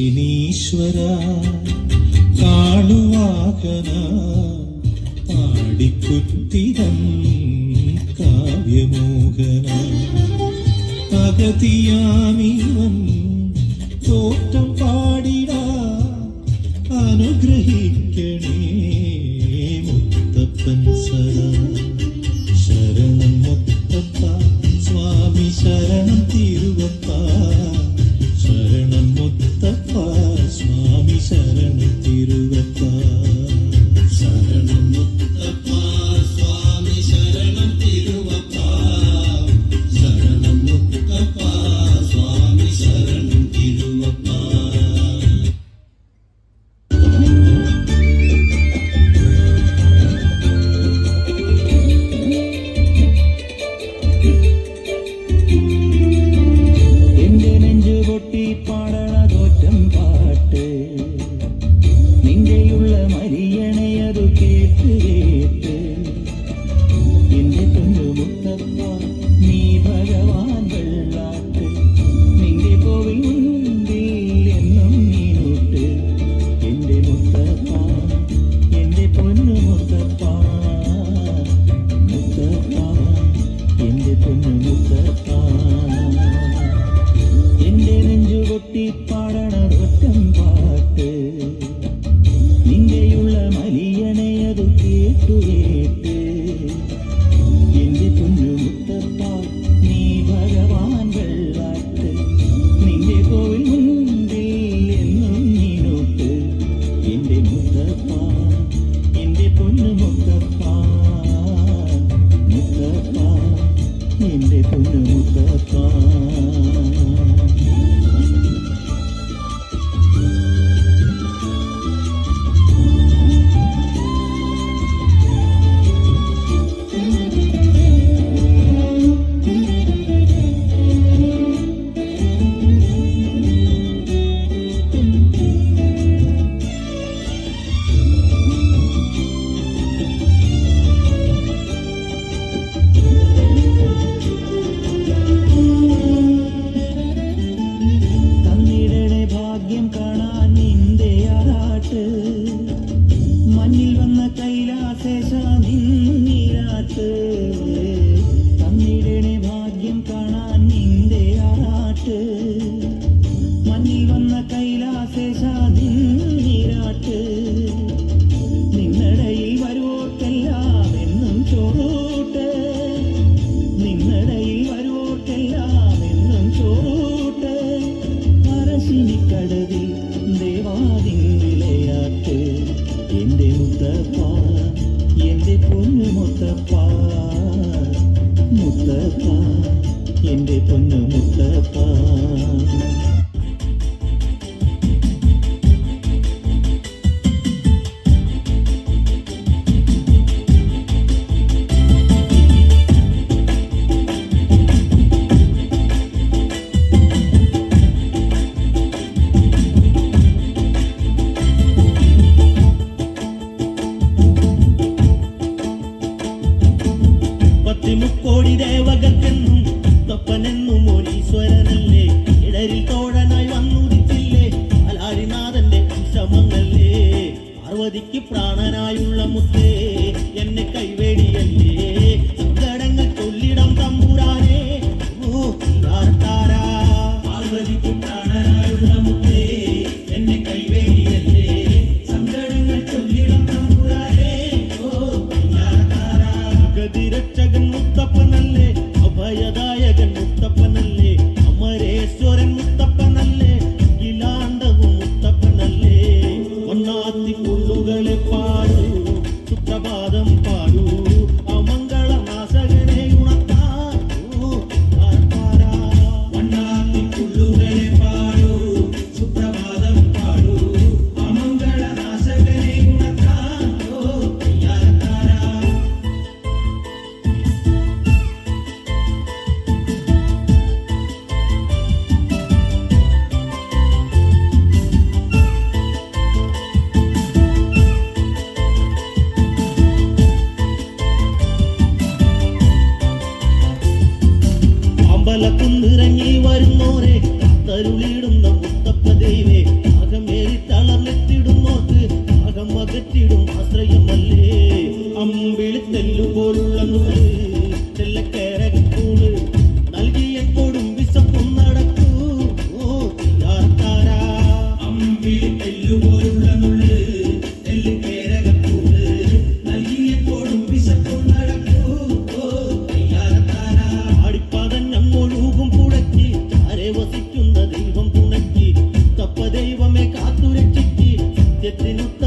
ശക്തിനീശ്വര കാളുവാഹന പാടിക്കുത്തിരം കാവ്യമോഹന. അഗതിയാമിവൻ തോറ്റം പാടിട അനുഗ്രഹിക്ക എനിക്ക് പ്രാണനായുള്ള മുത്തേ. കെട്ടിടും ആശ്രയമല്ലേ? അമ്പിളിത്തെല്ലു പോലുള്ള കൊടും ഓ കൊടും ഓ വസിക്കുന്ന ദൈവം പുണക്കി തപ്പ ദൈവമേ കാത്തുരക്ഷിക്ക് സത്യത്തിനുത്ത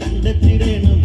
let it in.